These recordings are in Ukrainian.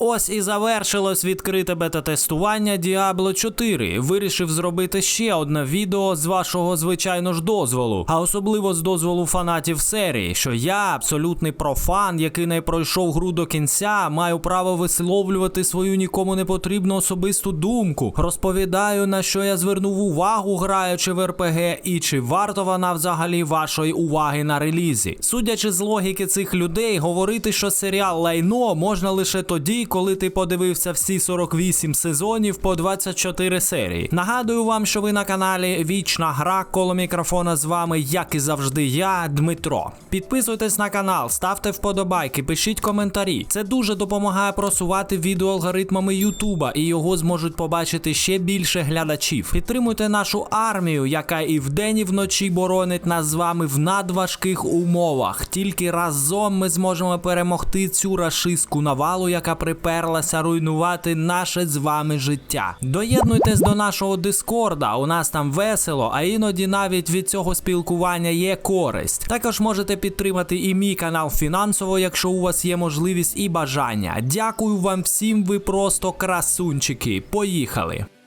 Ось і завершилось відкрите бета-тестування Diablo 4. Вирішив зробити ще одне відео з вашого звичайно ж дозволу, а особливо з дозволу фанатів серії, що я, абсолютний профан, який не пройшов гру до кінця, маю право висловлювати свою нікому не потрібну особисту думку. Розповідаю на що я звернув увагу, граючи в РПГ, і чи варто вона взагалі вашої уваги на релізі. Судячи з логіки цих людей, говорити, що серіал лайно можна лише тоді, коли ти подивився всі 48 сезонів по 24 серії. Нагадую вам, що ви на каналі Вічна Гра коло мікрофона з вами, як і завжди, я, Дмитро. Підписуйтесь на канал, ставте вподобайки, пишіть коментарі. Це дуже допомагає просувати відео алгоритмами Ютуба, і його зможуть побачити ще більше глядачів. Підтримуйте нашу армію, яка і вдень, і вночі боронить нас з вами в надважких умовах. Тільки разом ми зможемо перемогти цю рашистську навалу, яка приперлася руйнувати наше з вами життя. Доєднуйтесь до нашого дискорда. У нас там весело, а іноді навіть від цього спілкування є користь. Також можете підтримати і мій канал фінансово, якщо у вас є можливість і бажання. Дякую вам всім, ви просто красунчики. Поїхали!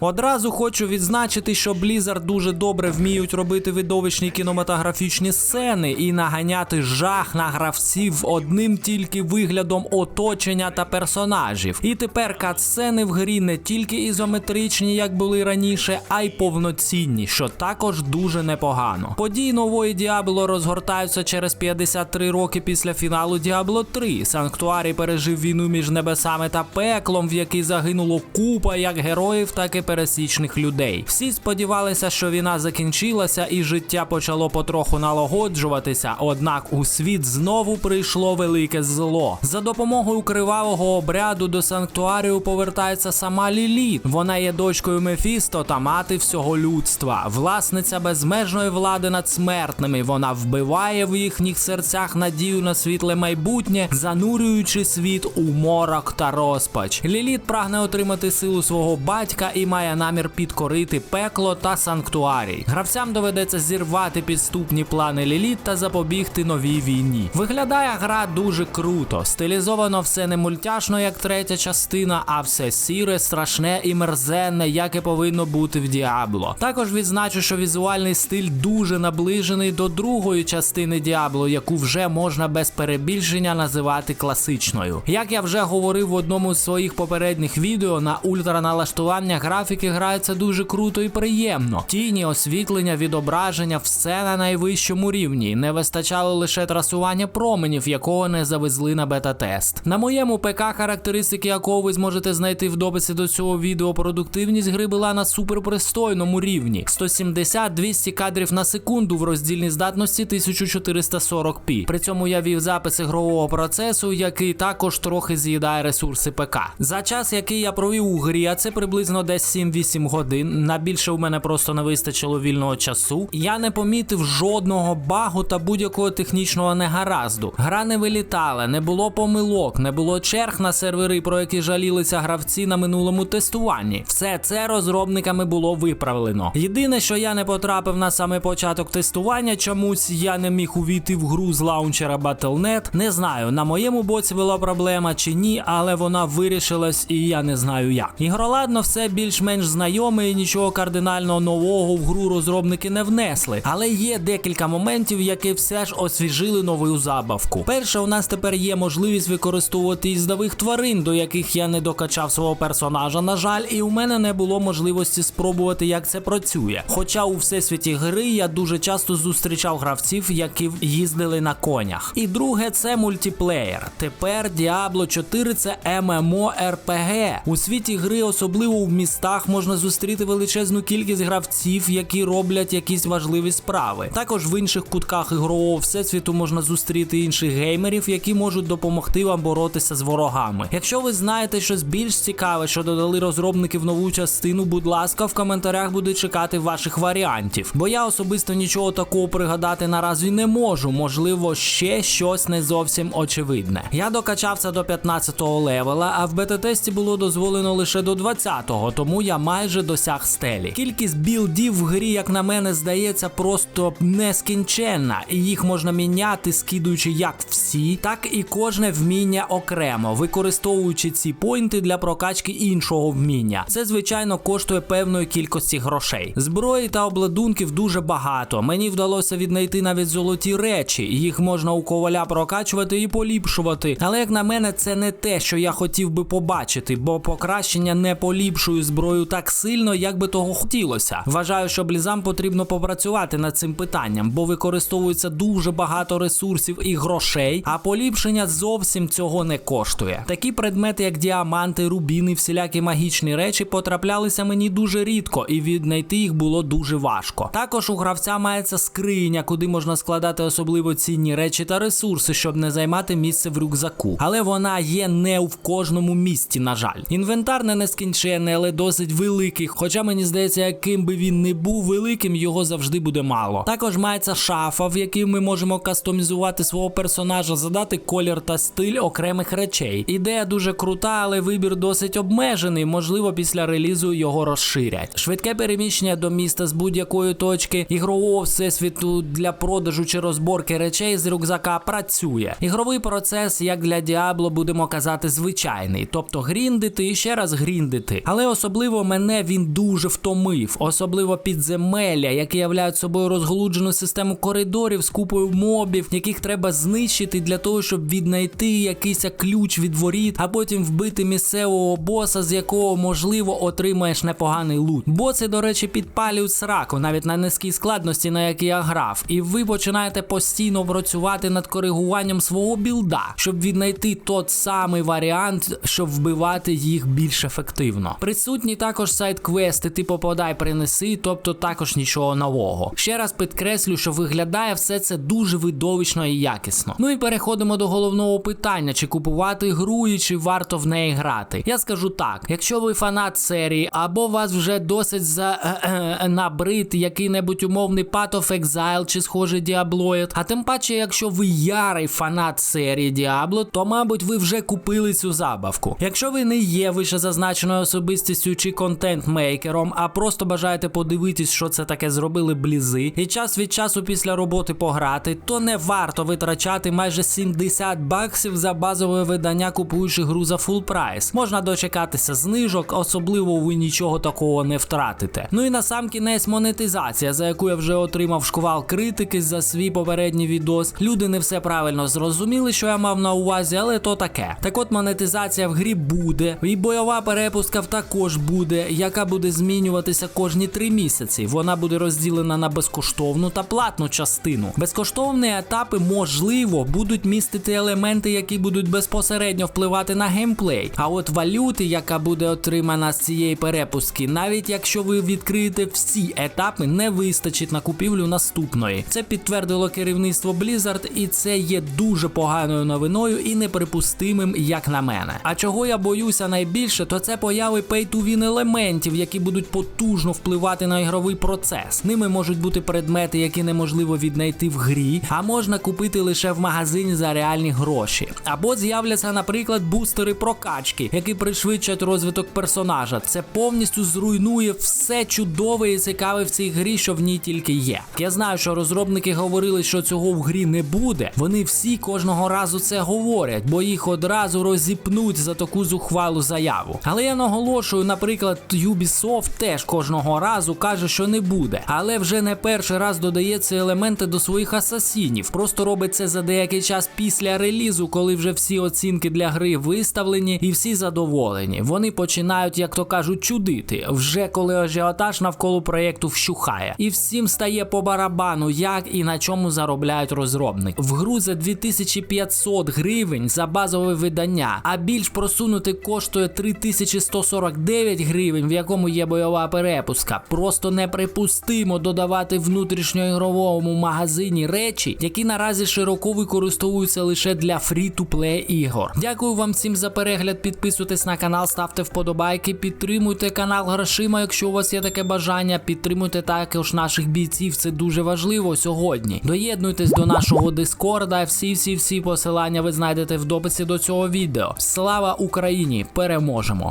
Одразу хочу відзначити, що Blizzard дуже добре вміють робити видовищні кінематографічні сцени і наганяти жах на гравців одним тільки виглядом оточення та персонажів. І тепер кат-сцени в грі не тільки ізометричні, як були раніше, а й повноцінні, що також дуже непогано. Події нової Діабло розгортаються через 53 роки після фіналу Діабло 3. Санктуарій пережив війну між небесами та пеклом, в якій загинуло купа як героїв, так і пересічних людей. Всі сподівалися, що війна закінчилася і життя почало потроху налагоджуватися. Однак у світ знову прийшло велике зло. За допомогою кривавого обряду до санктуарію повертається сама Ліліт. Вона є дочкою Мефісто та мати всього людства, власниця безмежної влади над смертними. Вона вбиває в їхніх серцях надію на світле майбутнє, занурюючи світ у морок та розпач. Ліліт прагне отримати силу свого батька і має намір підкорити пекло та санктуарій. Гравцям доведеться зірвати підступні плани Ліліт та запобігти новій війні. Виглядає гра дуже круто. Стилізовано все не мультяшно, як третя частина, а все сіре, страшне і мерзенне, як і повинно бути в Діабло. Також відзначу, що візуальний стиль дуже наближений до другої частини Діабло, яку вже можна без перебільшення називати класичною. Як я вже говорив в одному з своїх попередніх відео, на ультраналаштування графіки грається дуже круто і приємно. Тіні, освітлення, відображення, все на найвищому рівні. Не вистачало лише трасування променів, якого не завезли на бета-тест. На моєму ПК, характеристики якого ви зможете знайти в дописі до цього відео, продуктивність гри була на суперпристойному рівні: 170-200 кадрів на секунду в роздільній здатності 1440p. При цьому я вів запис ігрового процесу, який також трохи з'їдає ресурси ПК. За час, який я провів у грі, а це приблизно десь 7-8 годин. На більше у мене просто не вистачило вільного часу. Я не помітив жодного багу та будь-якого технічного негаразду. Гра не вилітала, не було помилок, не було черг на сервери, про які жалілися гравці на минулому тестуванні. Все це розробниками було виправлено. Єдине, що я не потрапив на саме початок тестування, чомусь я не міг увійти в гру з лаунчера Battle.net. Не знаю, на моєму боці була проблема чи ні, але вона вирішилась, і я не знаю як. Ігроладно все більш-менш знайоме і нічого кардинально нового в гру розробники не внесли. Але є декілька моментів, які все ж освіжили нову забавку. Перше, у нас тепер є можливість використовувати їздових тварин, до яких я не докачав свого персонажа, на жаль, і у мене не було можливості спробувати, як це працює. Хоча у всесвіті гри я дуже часто зустрічав гравців, які їздили на конях. І друге, це мультиплеєр. Тепер Diablo 4 це MMORPG. У світі гри, особливо в містах, можна зустріти величезну кількість гравців, які роблять якісь важливі справи. Також в інших кутках ігрового всесвіту можна зустріти інших геймерів, які можуть допомогти вам боротися з ворогами. Якщо ви знаєте щось більш цікаве, що додали розробники в нову частину, будь ласка, в коментарях буду чекати ваших варіантів. Бо я особисто нічого такого пригадати наразі не можу. Можливо, ще щось не зовсім очевидне. Я докачався до 15-го левела, а в бета-тесті було дозволено лише до 20-го, тому я майже досяг стелі. Кількість білдів в грі, як на мене, здається, просто нескінченна, і їх можна міняти, скидуючи як всі, так і кожне вміння окремо, використовуючи ці поінти для прокачки іншого вміння. Це, звичайно, коштує певної кількості грошей. Зброї та обладунків дуже багато. Мені вдалося віднайти навіть золоті речі. Їх можна у коваля прокачувати і поліпшувати. Але як на мене, це не те, що я хотів би побачити, бо покращення не поліпшує зброю так сильно, як би того хотілося. Вважаю, що блізам потрібно попрацювати над цим питанням, бо використовується дуже багато ресурсів і грошей, а поліпшення зовсім цього не коштує. Такі предмети, як діаманти, рубіни, всілякі магічні речі, потраплялися мені дуже рідко, і віднайти їх було дуже важко. Також у гравця мається скриня, куди можна складати особливо цінні речі та ресурси, щоб не займати місце в рюкзаку. Але вона є не в кожному місці, на жаль. Інвентар не нескінченний, але досить великий. Хоча мені здається, яким би він не був великим, його завжди буде мало. Також мається шафа, в якій ми можемо кастомізувати свого персонажа, задати колір та стиль окремих речей. Ідея дуже крута, але вибір досить обмежений. Можливо, після релізу його розширять. Швидке переміщення до міста з будь-якої точки ігрового всесвіту для продажу чи розборки речей з рюкзака працює. Ігровий процес, як для Діабло, будемо казати, звичайний, тобто гріндити і ще раз гріндити. Але особливо мене він дуже втомив, особливо підземелля, які являють собою розголуджену систему коридорів з купою мобів, яких треба знищити для того, щоб віднайти якийсь ключ від воріт, а потім вбити місцевого боса, з якого можливо отримаєш непоганий лут. Боси, до речі, підпалюють сраку, навіть на низькій складності, на якій я грав, і ви починаєте постійно працювати над коригуванням свого білда, щоб віднайти тот самий варіант, щоб вбивати їх більш ефективно. Присутні також сайт-квести, типу подай, принеси, тобто також нічого нового. Ще раз підкреслю, що виглядає все це дуже видовищно і якісно. Ну і переходимо до головного питання: чи купувати гру і чи варто в неї грати. Я скажу так: якщо ви фанат серії, або вас вже досить за е, е, набрид який-небудь умовний Path of Exile чи схожий Diabloid, а тим паче, якщо ви ярий фанат серії Diablo, то мабуть ви вже купили цю забавку. Якщо ви не є вище зазначеною особистістю чи контент-мейкером, а просто бажаєте подивитись, що це таке зробили блізи, і час від часу після роботи пограти, то не варто витрачати майже 70 баксів за базове видання, купуючи гру за фул прайс. Можна дочекатися знижок, особливо ви нічого такого не втратите. Ну і на сам кінець монетизація, за яку я вже отримав шквал критики за свій попередній відос. Люди не все правильно зрозуміли, що я мав на увазі, але то таке. Так от монетизація в грі буде, і бойова перепустка також буде, яка буде змінюватися кожні три місяці. Вона буде розділена на безкоштовну та платну частину. Безкоштовні етапи, можливо, будуть містити елементи, які будуть безпосередньо впливати на геймплей. А от валюти, яка буде отримана з цієї перепустки, навіть якщо ви відкриєте всі етапи, не вистачить на купівлю наступної. Це підтвердило керівництво Blizzard, і це є дуже поганою новиною і неприпустимим, як на мене. А чого я боюся найбільше, то це появи pay-to-win елементів, які будуть потужно впливати на ігровий процес. Ними можуть бути предмети, які неможливо віднайти в грі, а можна купити лише в магазині за реальні гроші. Або з'являться, наприклад, бустери прокачки, які пришвидшать розвиток персонажа. Це повністю зруйнує все чудове і цікаве в цій грі, що в ній тільки є. Я знаю, що розробники говорили, що цього в грі не буде. Вони всі кожного разу це говорять, бо їх одразу розіпнуть за таку зухвалу заяву. Але я наголошую, наприклад, Ubisoft теж кожного разу каже, що не буде, але вже не перший раз додає ці елементи до своїх асасінів. Просто робить це за деякий час після релізу, коли вже всі оцінки для гри виставлені і всі задоволені. Вони починають, як то кажуть, чудити, вже коли ажіотаж навколо проєкту вщухає, і всім стає по барабану, як і на чому заробляють розробники. В гру за 2500 гривень за базове видання, а більш просунути коштує 3149 гривень, в якому є бойова перепустка. Просто неприпустимо додавати внутрішньоігровому магазині речі, які наразі широко використовуються лише для фрі-ту-плей ігор. Дякую вам всім за перегляд. Підписуйтесь на канал, ставте вподобайки, підтримуйте канал грошима, якщо у вас є таке бажання. Підтримуйте також наших бійців. Це дуже важливо сьогодні. Доєднуйтесь до нашого дискорда. Всі, всі, всі посилання ви знайдете в дописі до цього відео. Слава Україні! Переможемо!